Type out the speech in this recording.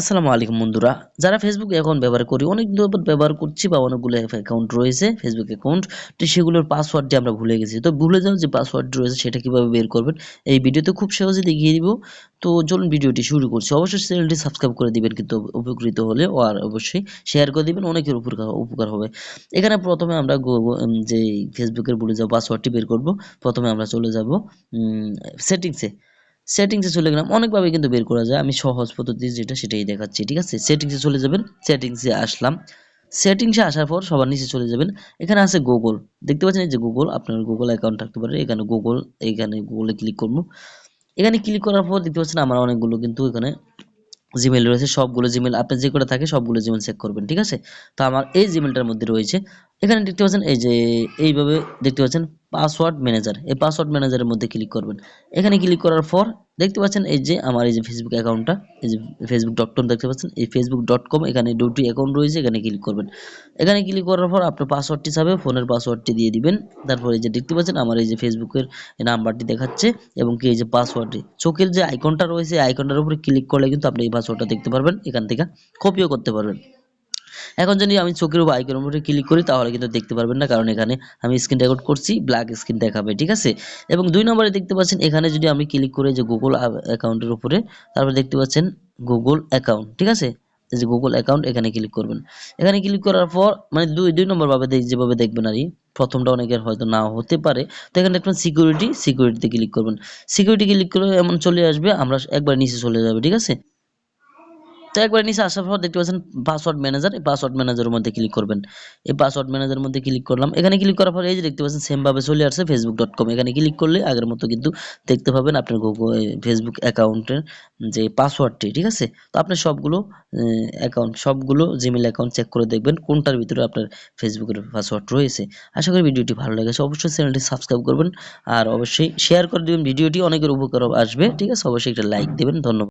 আসসালামু আলাইকুম বন্ধুরা। যারা ফেসবুক অ্যাকাউন্ট ব্যবহার করি, অনেক যাবত ব্যবহার করছি বা অনেকগুলো অ্যাকাউন্ট রয়েছে ফেসবুক অ্যাকাউন্ট তো সেগুলোর পাসওয়ার্ডটি আমরা ভুলে গেছি। তো ভুলে যাওয়ার যে পাসওয়ার্ড রয়েছে, সেটা কীভাবে বের করবেন, এই ভিডিওতে খুব সহজে দেখিয়ে দিব। তো চলুন ভিডিওটি শুরু করছি। অবশ্যই চ্যানেলটি সাবস্ক্রাইব করে দিবেন, কিন্তু উপকৃত হলে আর অবশ্যই শেয়ার করে দিবেন, অনেকের উপকার উপকার হবে। এখানে প্রথমে আমরা যে ফেসবুকের ভুলে যাওয়া পাসওয়ার্ডটি বের করব। প্রথমে আমরা চলে যাব সেটিংসে সেটিংসে চলে গেলাম। অনেকভাবে কিন্তু বের করা যায়। আমি সহজ পদ্ধতি যেটা সেটাই দেখাচ্ছি, ঠিক আছে? সেটিংসে চলে যাবেন সেটিংসে আসলাম। সেটিংসে আসার পর সবার নিচে চলে যাবেন। এখানে আছে গুগল দেখতে পাচ্ছেন এই যে গুগল আপনার গুগল অ্যাকাউন্ট থাকতে পারে। এখানে গুগল এখানে গুগলে ক্লিক করব। এখানে ক্লিক করার পর দেখতে পাচ্ছেন আমার অনেকগুলো কিন্তু এখানে জিমেল রয়েছে। সবগুলো জিমেল আপনি যে কটা থাকে সবগুলো জিমেল চেক করবেন, ঠিক আছে? তো আমার এই জিমেলটার মধ্যে রয়েছে। এখানে দেখতে পাচ্ছেন এই যে, এইভাবে দেখতে পাচ্ছেন পাসওয়ার্ড ম্যানেজার এই পাসওয়ার্ড ম্যানেজারের মধ্যে ক্লিক করবেন। এখানে ক্লিক করার পর দেখতে পাচ্ছেন এই যে আমার এই যে ফেসবুক অ্যাকাউন্টটা এই যে ফেসবুক ডট কম দেখতে পাচ্ছেন, এই ফেসবুক ডট কম এখানে দুটি অ্যাকাউন্ট রয়েছে, এখানে ক্লিক করবেন। এখানে ক্লিক করার পর আপনার পাসওয়ার্ডটি চাবে ফোনের পাসওয়ার্ডটি দিয়ে দিবেন। তারপর এই যে দেখতে পাচ্ছেন আমার এই যে ফেসবুকের নাম্বারটি দেখাচ্ছে এবং কি এই যে পাসওয়ার্ডটি চোখের যে আইকনটা রয়েছে আইকনটার উপরে ক্লিক করলে কিন্তু আপনি এই পাসওয়ার্ডটা দেখতে পারবেন, এখান থেকে কপিও করতে পারবেন। এখন যদি আমি চোখের উপর আইকনের উপরে ক্লিক করি, তাহলে কিন্তু দেখতে পারবেন না, কারণ এখানে আমি স্ক্রিন রেকর্ড করছি ব্ল্যাক স্ক্রিন দেখাবে, ঠিক আছে? এবং দুই নম্বরে দেখতে পাচ্ছেন, এখানে যদি আমি ক্লিক করি যে গুগল অ্যাকাউন্টের উপরে, তারপর দেখতে পাচ্ছেন গুগল অ্যাকাউন্ট ঠিক আছে? যে গুগল অ্যাকাউন্ট এখানে ক্লিক করবেন। এখানে ক্লিক করার পর মানে দুই দুই নম্বর ভাবে যেভাবে দেখবেন আর প্রথমটা অনেকের হয়তো না হতে পারে। তো এখানে দেখবেন সিকিউরিটি সিকিউরিটিতে ক্লিক করবেন। সিকিউরিটি ক্লিক করলে এমন চলে আসবে, আমরা একবার নিচে চলে যাবে, ঠিক আছে? তো একবার নিচে আসার পর দেখতে পাচ্ছেন পাসওয়ার্ড ম্যানেজার এই পাসওয়ার্ড ম্যানেজারের মধ্যে ক্লিক করবেন। এই পাসওয়ার্ড ম্যানেজারের মধ্যে ক্লিক করলাম। এখানে ক্লিক করার পর এই যে দেখতে পাচ্ছেন সেম ভাবে চলে আসছে ফেসবুক ডট কম এখানে ক্লিক করলে আগের মতো কিন্তু দেখতে পাবেন আপনার ফেসবুক অ্যাকাউন্টের যে পাসওয়ার্ডটি ঠিক আছে? তো আপনার সবগুলো অ্যাকাউন্ট সবগুলো জিমেল অ্যাকাউন্ট চেক করে দেখবেন কোনটার ভিতরে আপনার ফেসবুকের পাসওয়ার্ড রয়েছে। আশা করি ভিডিওটি ভালো লেগেছে। অবশ্যই চ্যানেলটি সাবস্ক্রাইব করবেন। আর অবশ্যই শেয়ার করে দেবেন। ভিডিওটি অনেকের উপকার আসবে, ঠিক আছে? অবশ্যই একটা লাইক দেবেন। ধন্যবাদ।